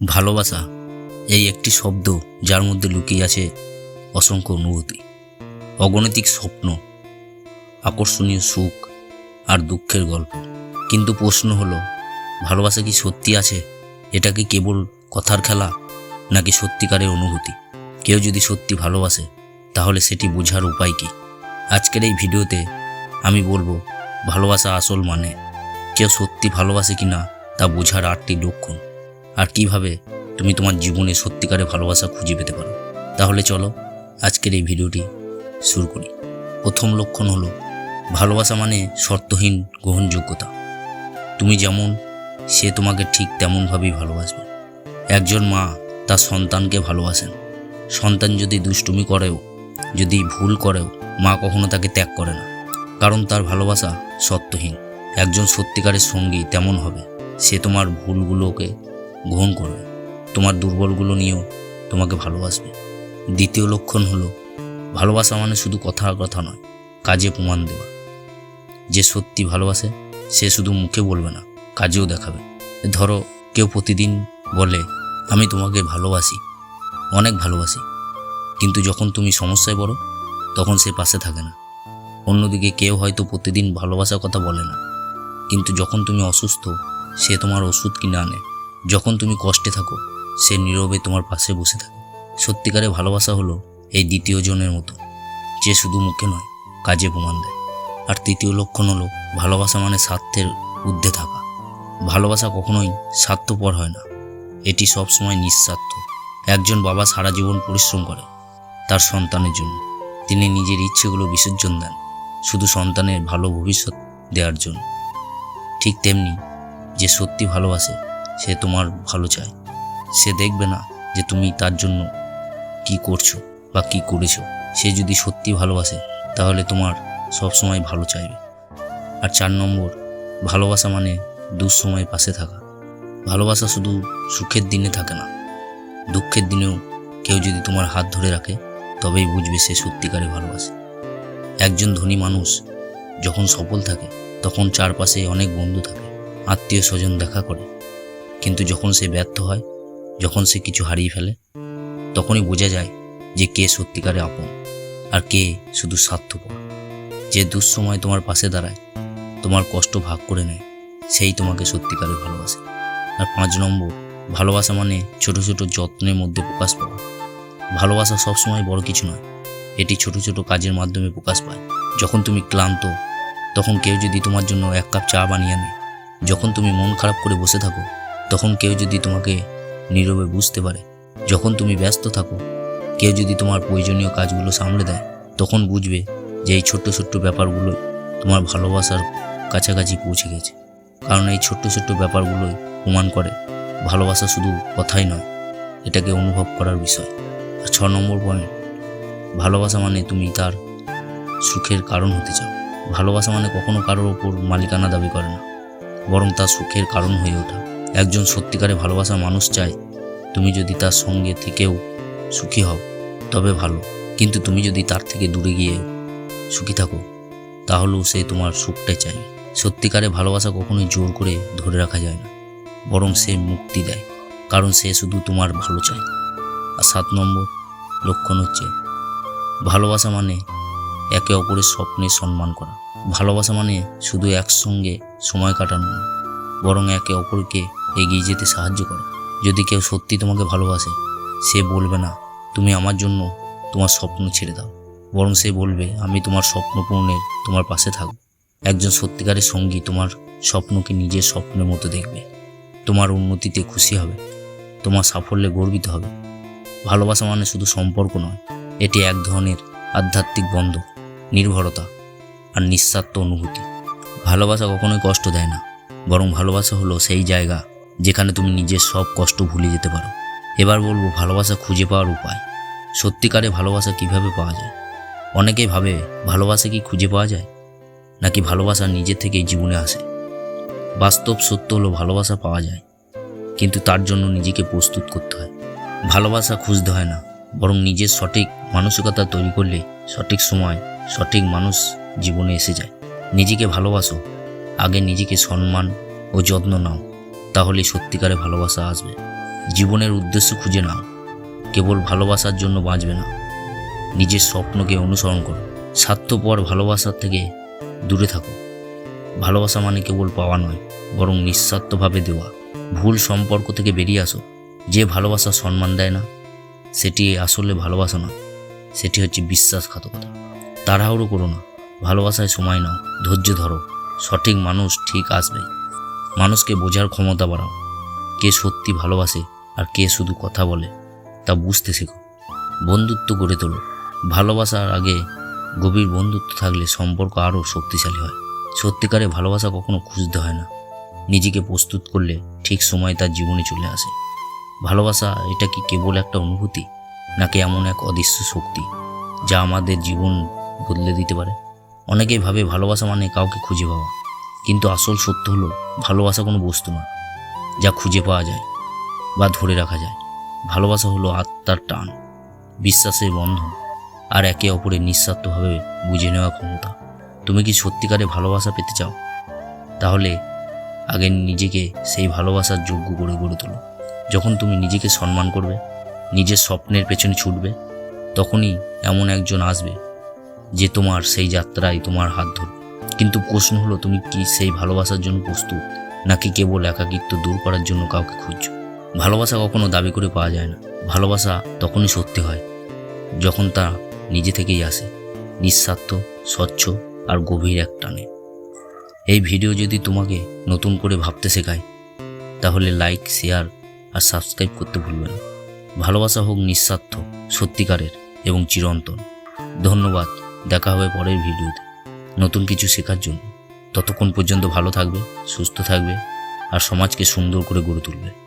ভালোবাসা, এই একটি শব্দ যার মধ্যে লুকিয়ে আছে অসংখ্য অনুভূতি, অগণিতিক স্বপ্ন, আকর্ষণীয় সুখ আর দুঃখের গল্প। কিন্তু প্রশ্ন হলো, ভালোবাসা কি সত্যি আছে? এটা কি কেবল কথার খেলা, নাকি সত্যিকারের অনুভূতি? কেউ যদি সত্যি ভালোবাসে, তাহলে সেটি বোঝার উপায় কি? আজকের এই ভিডিওতে আমি বলব, ভালোবাসা আসল মানে কেউ সত্যি ভালোবাসে কি না তা বোঝার আটটি লক্ষণ। আর কীভাবে তুমি তোমার জীবনে সত্যিকারে ভালোবাসা খুঁজে পেতে পারো? তাহলে চলো আজকের এই ভিডিওটি শুরু করি। প্রথম লক্ষণ হলো, ভালোবাসা মানে শর্তহীন গ্রহণযোগ্যতা। তুমি যেমন, সে তোমাকে ঠিক তেমনভাবেই ভালোবাসবে। একজন মা তার সন্তানকে ভালোবাসেন। সন্তান যদি দুষ্টুমি করেও, যদি ভুল করেও, মা কখনো তাকে ত্যাগ করে না। কারণ তার ভালোবাসা সত্যহীন একজন সত্যিকারের সঙ্গী তেমন হবে। সে তোমার ভুলগুলোকে গ্রহণ করবে। তোমার দুর্বলগুলো নিয়েও তোমাকে ভালোবাসবে। দ্বিতীয় লক্ষণ হলো, ভালোবাসা মানে শুধু কথার কথা নয়, কাজে প্রমাণ দেওয়া। যে সত্যি ভালোবাসে, সে শুধু মুখে বলবে না, কাজেও দেখাবে। ধরো, কেউ প্রতিদিন বলে, আমি তোমাকে ভালোবাসি, অনেক ভালোবাসি। কিন্তু যখন তুমি সমস্যায় পড়ো, তখন সে পাশে থাকে না। অন্যদিকে কেউ হয়তো প্রতিদিন ভালোবাসার কথা বলে না। কিন্তু যখন তুমি অসুস্থ, সে তোমার ওষুধ কিনে আনে। যখন তুমি কষ্টে থাকো, সে নীরবে তোমার পাশে বসে থাকে। সত্যিকারে ভালোবাসা হলো এই দ্বিতীয় জনের মতো, যে শুধু মুখে নয়, কাজে প্রমাণ দেয়। আর তৃতীয় লক্ষণ হলো, ভালোবাসা মানে স্বার্থের ঊর্ধ্বে থাকা। ভালোবাসা কখনোই স্বার্থপর হয় না। এটি সবসময় নিঃস্বার্থ। একজন বাবা সারা জীবন পরিশ্রম করে তার সন্তানের জন্য। তিনি নিজের ইচ্ছেগুলো বিসর্জন দেন, শুধু সন্তানের ভালো ভবিষ্যৎ দেওয়ার জন্য। ঠিক তেমনি যে সত্যি ভালোবাসে সে তোমার ভালো চায়। সে দেখবে না যে তুমি তার জন্য কি করছ বা কি করেছ। সে যদি সত্যি ভালোবাসে, তাহলে তোমার সবসময় ভালো চাইবে। আর চার নম্বর, ভালোবাসা মানে দুঃসময় পাশে থাকা। ভালোবাসা শুধু সুখের দিনে থাকে না। দুঃখের দিনেও কেউ যদি তোমার হাত ধরে রাখে, তবেই বুঝবে সে সত্যিকারে ভালোবাসে। একজন ধনী মানুষ যখন সফল থাকে, তখন চারপাশে অনেক বন্ধু থাকে আত্মীয় স্বজন দেখা করে। কিন্তু যখন সে ব্যর্থ হয়, যখন সে কিছু হারিয়ে ফেলে, তখনই বোঝা যায় যে কে সত্যিকারে আপন আর কে শুধু স্বার্থপর। যে দুঃসময় তোমার পাশে দাঁড়ায়, তোমার কষ্ট ভাগ করে নেয়, সেই তোমাকে সত্যিকারে ভালোবাসে। আর পাঁচ নম্বর, ভালোবাসা মানে ছোট ছোট যত্নের মধ্যে প্রকাশ পাওয়া। ভালোবাসা সবসময় বড় কিছু নয়, এটি ছোট ছোট কাজের মাধ্যমে প্রকাশ পায়। যখন তুমি ক্লান্ত, তখন কেউ যদি তোমার জন্য এক কাপ চা বানিয়ে আনে যখন তুমি মন খারাপ করে বসে থাকো তখন কেউ যদি তোমাকে নীরবে বুঝতে পারে, যখন তুমি ব্যস্ত থাকো, কেউ যদি তোমার প্রয়োজনীয় কাজগুলো সামলে দেয়, তখন বুঝবে যে এই ছোট্ট ছোট্ট ব্যাপারগুলো তোমার ভালোবাসার কাছাকাছি পৌঁছে গেছে। কারণ এই ছোট্ট ছোট্ট ব্যাপারগুলোই প্রমাণ করে, ভালোবাসা শুধু কথাই নয়, এটাকে অনুভব করার বিষয়। আর ছ নম্বর পয়েন্ট ভালোবাসা মানে তুমি তার সুখের কারণ হতে চাও। ভালোবাসা মানে কখনো কারোর ওপর মালিকানা দাবি করে না, বরং তার সুখের কারণ হয়ে ওঠা। একজন সত্যিকারে ভালোবাসা মানুষ চায়, তুমি যদি তার সঙ্গে থেকেও সুখী হও, তবে ভালো। কিন্তু তুমি যদি তার থেকে দূরে গিয়ে সুখী থাকো, তাহলেও সে তোমার সুখটাই চাই সত্যিকারে ভালোবাসা কখনোই জোর করে ধরে রাখা যায় না, বরং সে মুক্তি দেয়, কারণ সে শুধু তোমার ভালো চায়। আর সাত নম্বর, লক্ষণ হচ্ছে, ভালোবাসা মানে একে অপরের স্বপ্নে সম্মান করা। ভালোবাসা মানে শুধু একসঙ্গে সময় কাটানো বরং একে অপরকে এগিয়ে যেতে সাহায্য করা। যদি কেউ সত্যি তোমাকে ভালোবাসে, সে বলবে না, তুমি আমার জন্য তোমার স্বপ্ন ছেড়ে দাও। বরং সে বলবে, আমি তোমার স্বপ্ন পূরণের তোমার পাশে থাকব। একজন সত্যিকারের সঙ্গী তোমার স্বপ্নকে নিজের স্বপ্নের মতো দেখবে। তোমার উন্নতিতে খুশি হবে। তোমার সাফল্যে গর্বিত হবে। ভালোবাসা মানে শুধু সম্পর্ক নয়, এটি এক ধরনের আধ্যাত্মিক বন্ধ নির্ভরতা আর নিঃস্বার্থ অনুভূতি। ভালোবাসা কখনোই কষ্ট দেয় না, বরং ভালোবাসা হলো সেই জায়গা যেখানে তুমি নিজের সব কষ্ট ভুলে যেতে পারো। এবার বলব, ভালোবাসা খুঁজে পাওয়ার উপায়। সত্যিকারে ভালোবাসা কীভাবে পাওয়া যায়? অনেকেই ভাবে, ভালোবাসা কি খুঁজে পাওয়া যায়? নাকি ভালোবাসা নিজে থেকেই জীবনে আসে? বাস্তব সত্য হলো ভালোবাসা পাওয়া যায়, কিন্তু তার জন্য নিজেকে প্রস্তুত করতে হয়। ভালোবাসা খুঁজতে হয় না, বরং নিজের সঠিক মানসিকতা তৈরি করলে সঠিক সময়, সঠিক মানুষ জীবনে এসে যায়। নিজেকে ভালোবাসো, আগে নিজেকে সম্মান ও যত্ন নাও। তাহলে সত্যিকারে ভালোবাসা আসবে। জীবনের উদ্দেশ্য খুঁজে নাও। কেবল ভালোবাসার জন্য বাঁচবে না। নিজের স্বপ্নকে অনুসরণ করো। স্বার্থপর ভালোবাসার থেকে দূরে থাকো। ভালোবাসা মানে কেবল পাওয়া নয়, বরং নিঃস্বার্থভাবে দেওয়া। ভুল সম্পর্ক থেকে বেরিয়ে আসো। যে ভালোবাসা সম্মান দেয় না, সেটি আসলে ভালোবাসা না সেটি হচ্ছে বিশ্বাসঘাতকতা। তাড়াহুড়ো করো না। ভালোবাসায় সময় নাও। ধৈর্য ধরো। সঠিক মানুষ ঠিক আসবে। মানুষকে বোঝার ক্ষমতা বাড়াও। কে সত্যি ভালোবাসে আর কে শুধু কথা বলে, তা বুঝতে শেখো। বন্ধুত্ব গড়ে তোলো। ভালোবাসার আগে গভীর বন্ধুত্ব থাকলে সম্পর্ক আরও শক্তিশালী হয়। সত্যিকারে ভালোবাসা কখনো খুঁজতে হয় না। নিজেকে প্রস্তুত করলে ঠিক সময় তার জীবনে চলে আসে। ভালোবাসা এটা কি কেবল একটা অনুভূতি, নাকি এমন এক অদৃশ্য শক্তি, যা আমাদের জীবন বদলে দিতে পারে? অনেকেই ভাবে ভালোবাসা মানে কাউকে খুঁজে পাওয়া। কিন্তু আসল সত্য হলো, ভালোবাসা কোনো বস্তু না যা খুঁজে পাওয়া যায় বা ধরে রাখা যায়। ভালোবাসা হলো আত্মার টান, বিশ্বাসের বন্ধন, আর একে অপরের নিঃস্বার্থভাবে বুঝে নেওয়া ক্ষমতা। তুমি কি সত্যিকারে ভালোবাসা পেতে চাও? তাহলে আগে নিজেকে সেই ভালোবাসার যোগ্য করে গড়ে তোলো। যখন তুমি নিজেকে সম্মান করবে, নিজের স্বপ্নের পেছনে ছুটবে, তখনই এমন একজন আসবে যে তোমার সেই যাত্রায় তোমার হাত ধরবে। কিন্তু প্রশ্ন হলো, তুমি কি সেই ভালোবাসার জন্য প্রস্তুত? নাকি কেবল একাকিত্ব দূর করার জন্য কাউকে খুঁজছো? ভালোবাসা কখনো দাবি করে পাওয়া যায় না। ভালোবাসা তখনই সত্যি হয়, যখন তা নিজে থেকেই আসে, নিঃস্বার্থ, স্বচ্ছ আর গভীর এক টানে। এই ভিডিও যদি তোমাকে নতুন করে ভাবতে শেখায়, তাহলে লাইক, শেয়ার আর সাবস্ক্রাইব করতে ভুলবে না। ভালোবাসা হোক নিঃস্বার্থ, সত্যিকারের এবং চিরন্তন। ধন্যবাদ, দেখা হবে পরের ভিডিওতে। নতুন কিছু শেখার জন্য। ততক্ষণ পর্যন্ত ভালো থাকবে, সুস্থ থাকবে, আর সমাজকে সুন্দর করে গড়ে তুলবে।